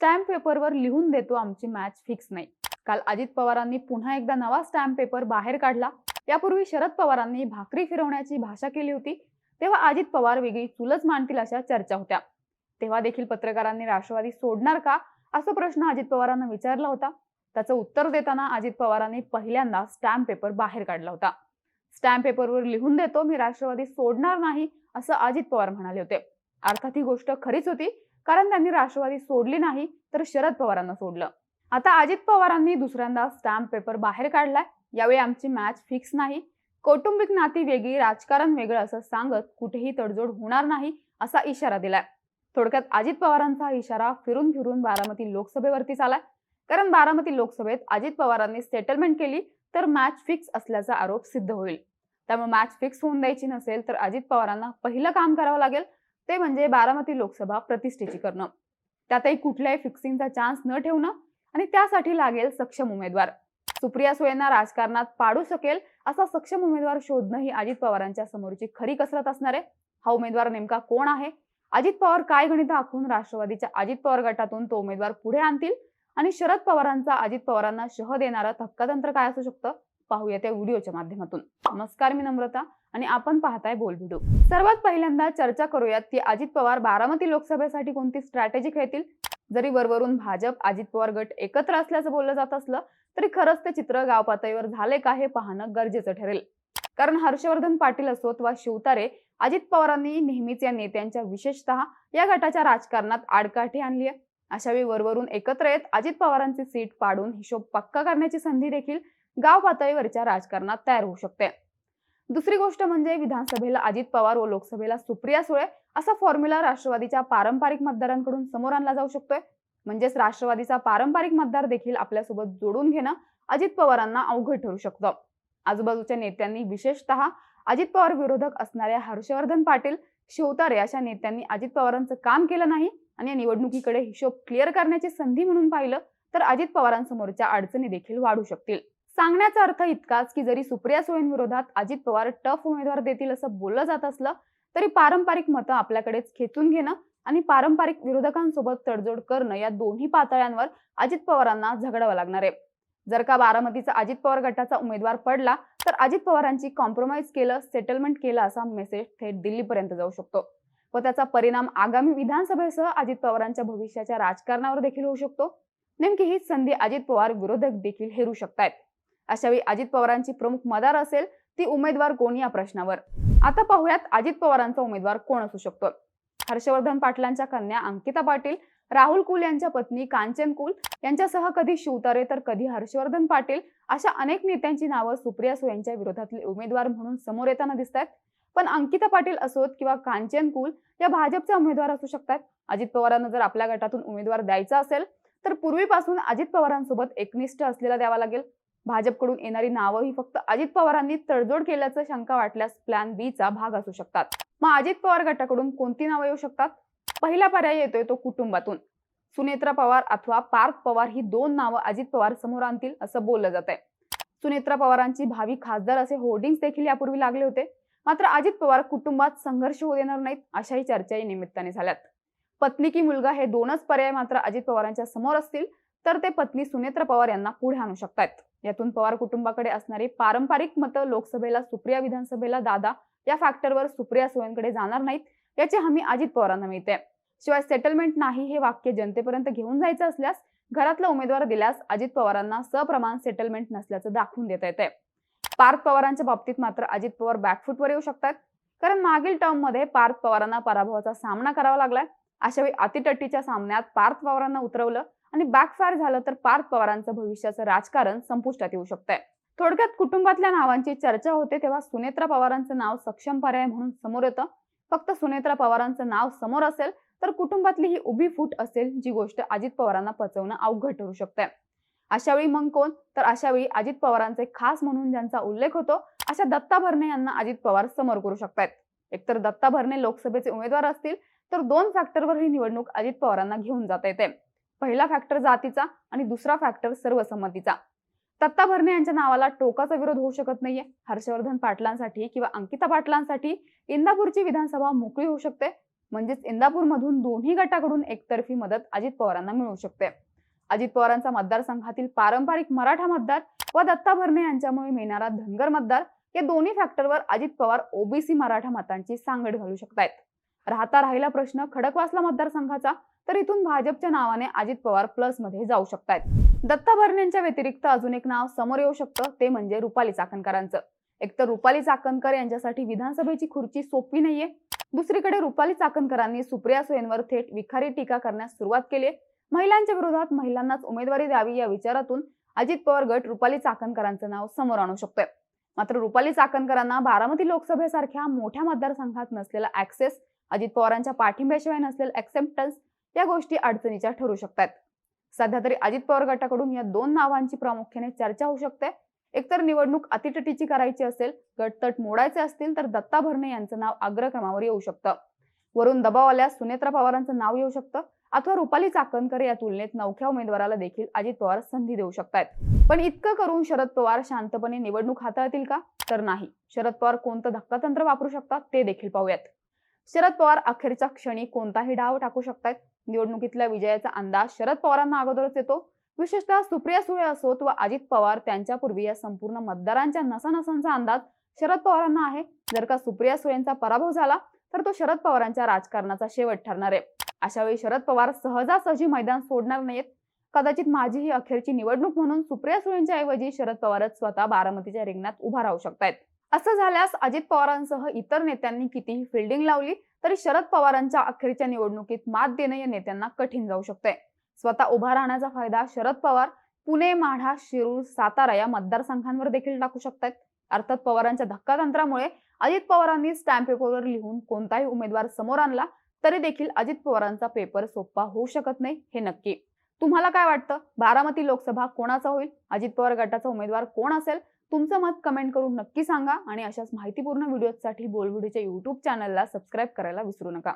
Stamp पेपरवर लिहून देतो आमची मॅच फिक्स नाही. काल अजित पवारांनी पुन्हा एकदा नवा स्टॅम्प पेपर बाहेर काढला. यापूर्वी शरद पवारांनी भाकरी फिरवण्याची भाषा केली होती. तेव्हा अजित पवार वेगळी चुलच मांडतील अशा चर्चा होत्या. तेव्हा देखील पत्रकारांनी राष्ट्रवादी सोडणार का? असा प्रश्न अजित पवारांना विचारला होता. त्याचं उत्तर देताना अजित पवारांनी पहिल्यांदा स्टॅम्प पेपर बाहेर काढला होता. स्टॅम्प पेपरवर लिहून देतो मी राष्ट्रवादी सोडणार नाही असं अजित पवार म्हणाले होते. अर्थात ही गोष्ट खरीच होती. कारण त्यांनी राष्ट्रवादी सोडली नाही तर शरद पवारांना सोडलं. आता अजित पवारांनी दुसऱ्यांदा स्टॅम्प पेपर बाहेर काढलाय. यावेळी आमची मॅच फिक्स नाही. कौटुंबिक नाती वेगळी राजकारण वेगळं असं सांगत कुठेही तडजोड होणार नाही असा इशारा दिलाय. थोडक्यात अजित पवारांचा इशारा फिरून फिरून बारामती लोकसभेवरती आलाय कारण बारामती लोकसभेत अजित पवारांनी सेटलमेंट केली तर मॅच फिक्स असल्याचा आरोप सिद्ध होईल. त्यामुळे मॅच फिक्स होऊन द्यायची नसेल तर अजित पवारांना पहिलं काम करावं लागेल. ते म्हणजे बारामती लोकसभा प्रतिष्ठेची करणं. त्यातही कुठल्याही फिक्सिंगचा चान्स न ठेवणं आणि त्यासाठी लागेल सक्षम उमेदवार. सुप्रिया सुळेंना राजकारणात पाडू शकेल असा सक्षम उमेदवार शोधणं ही अजित पवारांच्या समोरची खरी कसरत असणार आहे. हा उमेदवार नेमका कोण आहे? अजित पवार काय गणित आखून राष्ट्रवादीच्या अजित पवार गटातून तो उमेदवार पुढे आणतील? आणि शरद पवारांचा अजित पवारांना शह देणारं धक्कातंत्र काय असू शकतं? पाहूया त्या व्हिडिओच्या माध्यमातून. नमस्कार मी नम्रता आणि आपण पाहताय बोल व्हिडिओ. सर्वात पहिल्यांदा चर्चा करूयात की अजित पवार बारामती लोकसभेसाठी कोणती स्ट्रॅटेजी खेळतील? जरी वरवरून भाजप अजित पवार गट एकत्र असल्याचं बोललं जात असलं तरी खरंच ते चित्र गाव पातळीवर झाले का हे पाहणं गरजेचं ठरेल. कारण हर्षवर्धन पाटील असोत वा शिवतारे अजित पवारांनी नेहमीच या नेत्यांच्या विशेषतः या गटाच्या राजकारणात आडकाठी आणली आहे. अशावेळी वरवरून एकत्र येत अजित पवारांची सीट पाडून हिशोब पक्का करण्याची संधी देखील गाव पातळीवरच्या राजकारणात तयार होऊ शकते. दुसरी गोष्ट म्हणजे विधानसभेला अजित पवार व लोकसभेला सुप्रिया सुळे असा फॉर्म्युला राष्ट्रवादीच्या पारंपरिक मतदारांकडून समोर आणला जाऊ शकतोय. म्हणजेच राष्ट्रवादीचा पारंपरिक मतदार देखील आपल्यासोबत जोडून घेणं अजित पवारांना अवघड ठरू शकतं. आजूबाजूच्या नेत्यांनी विशेषतः अजित पवार विरोधक असणाऱ्या हर्षवर्धन पाटील शिवतारे अशा नेत्यांनी अजित पवारांचं काम केलं नाही आणि या निवडणुकीकडे हिशोब क्लिअर करण्याची संधी म्हणून पाहिलं तर अजित पवारांसमोरच्या अडचणी देखील वाढू शकतील. सांगण्याचा अर्थ इतकाच की जरी सुप्रिया सुळेंविरोधात अजित पवार टफ उमेदवार देतील असं बोललं जात असलं तरी पारंपरिक मतं आपल्याकडेच खेचून घेणं आणि पारंपरिक विरोधकांसोबत तडजोड करणं या दोन्ही पातळ्यांवर अजित पवारांना झगडावं लागणार आहे. जर का बारामतीचा अजित पवार गटाचा उमेदवार पडला तर अजित पवारांची कॉम्प्रोमाइज केलं सेटलमेंट केलं असा मेसेज थेट दिल्लीपर्यंत जाऊ शकतो. व त्याचा परिणाम आगामी विधानसभेसह अजित पवारांच्या भविष्याच्या राजकारणावर देखील होऊ शकतो. नेमकी हीच संधी अजित पवार विरोधक देखील हेरू शकतायत. अशावेळी अजित पवारांची प्रमुख मदार असेल ती उमेदवार कोण या प्रश्नावर? आता पाहूयात अजित पवारांचा उमेदवार कोण असू शकतो? हर्षवर्धन पाटलांच्या कन्या अंकिता पाटील राहुल कुल यांच्या पत्नी कांचन कुल यांच्यासह कधी शिवतारे तर कधी हर्षवर्धन पाटील अशा अनेक नेत्यांची नावं सुप्रिया सुळेंच्या विरोधातले उमेदवार म्हणून समोर येताना दिसतात पण अंकिता पाटील असोत किंवा कांचन कुल या भाजपचे उमेदवार असू शकतात. अजित पवारांना जर आपल्या गटातून उमेदवार द्यायचा असेल तर पूर्वीपासून अजित पवारांसोबत एकनिष्ठ असलेला द्यावा लागेल. भाजपकडून येणारी नावं ही फक्त अजित पवारांनी तडजोड केल्याचं शंका वाटल्यास प्लॅन बी चा भाग असू शकतात. मग अजित पवार गटाकडून कोणती नावं येऊ शकतात? पहिला पर्याय येतोय तो कुटुंबातून. सुनेत्रा पवार अथवा पार्थ पवार ही दोन नावं अजित पवार समोर आणतील असं बोललं जात आहे सुनेत्रा पवारांची भावी खासदार असे होर्डिंग्स देखील यापूर्वी लागले होते. मात्र अजित पवार कुटुंबात संघर्ष होऊ देणार नाहीत अशाही चर्चाही निमित्ताने झाल्यात. पत्नी की मुलगा हे दोनच पर्याय मात्र अजित पवारांच्या समोर असतील तर ते पत्नी सुनेत्र पवार यांना पुढे आणू शकतात यातून पवार कुटुंबाकडे असणारी पारंपरिक मतं लोकसभेला सुप्रिया विधानसभेला दादा या फॅक्टरवर सुप्रिया सुळेंकडे जाणार नाहीत याची हमी अजित पवारांना मिळते. शिवाय सेटलमेंट नाही हे वाक्य जनतेपर्यंत घेऊन जायचं असल्यास घरातला उमेदवार दिल्यास अजित पवारांना सप्रमाण सेटलमेंट नसल्याचं दाखवून देता येते पार्थ पवारांच्या बाबतीत मात्र अजित पवार बॅकफूटवर येऊ शकतात. कारण मागील टर्ममध्ये पार्थ पवारांना पराभवाचा सामना करावा लागलाय. अशावेळी अतिटट्टीच्या सामन्यात पार्थ पवारांना उतरवलं आणि बॅकफायर झालं तर पार्थ पवारांचं भविष्याचं राजकारण संपुष्टात येऊ शकतंय. थोडक्यात कुटुंबातल्या नावांची चर्चा होते तेव्हा सुनेत्रा पवारांचं नाव सक्षम पर्याय म्हणून समोर येतं. फक्त सुनेत्रा पवारांचं नाव समोर असेल तर कुटुंबातली ही उभी फूट असेल जी गोष्ट अजित पवारांना पचवणं अवघड ठरू शकते अशावेळी मग कोण? तर अशावेळी अजित पवारांचे खास म्हणून ज्यांचा उल्लेख होतो अशा दत्ता भरणे यांना अजित पवार समोर करू शकतात एकतर दत्ता भरणे लोकसभेचे उमेदवार असतील तर दोन फॅक्टरवर ही निवडणूक अजित पवारांना घेऊन जाता येते. पहिला फॅक्टर जातीचा आणि दुसरा फॅक्टर सर्वसंमतीचा. दत्ता भरणे यांच्या नावाला टोकाचा विरोध होऊ शकत नाहीये. हर्षवर्धन पाटलांसाठी किंवा अंकिता पाटलांसाठी इंदापूरची विधानसभा मोकळी होऊ शकते. म्हणजेच इंदापूरमधून दोन्ही गटाकडून एकतर्फी मदत अजित पवारांना मिळू शकते. अजित पवारांचा मतदारसंघातील पारंपरिक मराठा मतदार व दत्ता भरणे यांच्यामुळे मिळणारा धनगर मतदार या दोन्ही फॅक्टरवर अजित पवार ओबीसी मराठा मतांची सांगड घालू शकतायत. राहता राहिला प्रश्न खडकवासला मतदारसंघाचा तर इथून भाजपच्या नावाने अजित पवार प्लसमध्ये जाऊ शकतायत. दत्ता भरणेंच्या व्यतिरिक्त अजून एक नाव समोर येऊ शकतं ते म्हणजे रुपाली चाकणकरांचं. एकतर रुपाली चाकणकर यांच्यासाठी विधानसभेची खुर्ची सोपी नाहीये. दुसरीकडे रुपाली चाकणकरांनी सुप्रिया सुयेंवर थेट विखारी टीका करण्यास सुरुवात केली आहे. महिलांच्या विरोधात महिलांनाच उमेदवारी द्यावी या विचारातून अजित पवार गट रुपाली चाकणकरांचं नाव समोर आणू शकतोय. मात्र रुपाली चाकणकरांना बारामती लोकसभेसारख्या मोठ्या मतदारसंघात नसलेला ऍक्सेस अजित पवारांच्या पाठिंब्याशिवाय नसलेला ऍक्सेप्टन्स या गोष्टी अडचणीच्या ठरू शकतात सध्या तरी अजित पवार गटाकडून या दोन नावांची प्रामुख्याने चर्चा होऊ शकते. एकतर निवडणूक अतिटटीची करायची असेल गटतट मोडायचे असतील तर दत्ता भरणे यांचं नाव अग्रक्रमावर येऊ शकतं. वरून दबाव आल्यास सुनेत्रा पवारांचं नाव येऊ शकतं. अथवा रुपाली चाकणकर या तुलनेत नवख्या उमेदवाराला देखील अजित पवार संधी देऊ शकतात पण इतकं करून शरद पवार शांतपणे निवडणूक हाताळतील का? तर नाही. शरद पवार कोणतं धक्कातंत्र वापरू शकतात ते देखील पाहूयात. शरद पवार अखेरच्या क्षणी कोणताही डाव टाकू शकतात निवडणुकीतल्या विजयाचा अंदाज शरद पवारांना अगोदरच येतो. विशेषतः सुप्रिया सुळे असोत व अजित पवार त्यांच्यापूर्वी या संपूर्ण मतदारांच्या नसानसांचा अंदाज शरद पवारांना आहे. जर का सुप्रिया सुळेंचा पराभव झाला तर तो शरद पवारांच्या राजकारणाचा शेवट ठरणार आहे. अशा वेळी शरद पवार सहजासहजी मैदान सोडणार नाहीत. कदाचित माझी ही अखेरची निवडणूक म्हणून सुप्रिया सुळेंच्या ऐवजी शरद पवारच स्वतः बारामतीच्या रिंगणात उभा राहू शकतायत. असं झाल्यास अजित पवारांसह इतर नेत्यांनी कितीही फिल्डिंग लावली तरी शरद पवारांच्या अखेरच्या निवडणुकीत मात देणं या नेत्यांना कठीण जाऊ शकतंय. स्वतः उभा राहण्याचा फायदा शरद पवार पुणे माढा शिरूर सातारा या मतदारसंघांवर देखील टाकू शकतात अर्थात पवारांच्या धक्कातंत्रामुळे अजित पवारांनी स्टॅम्प पेपरवर लिहून कोणताही उमेदवार समोर आणला तरी देखील अजित पवारांचा पेपर सोपा होऊ शकत नाही हे नक्की. तुम्हाला काय वाटतं? बारामती लोकसभा कोणाचा होईल? अजित पवार गटाचा उमेदवार कोण असेल? तुमचं मत कमेंट करून नक्की सांगा आणि अशाच माहितीपूर्ण व्हिडिओसाठी बोल युट्यूब चॅनलला सबस्क्राईब करायला विसरू नका.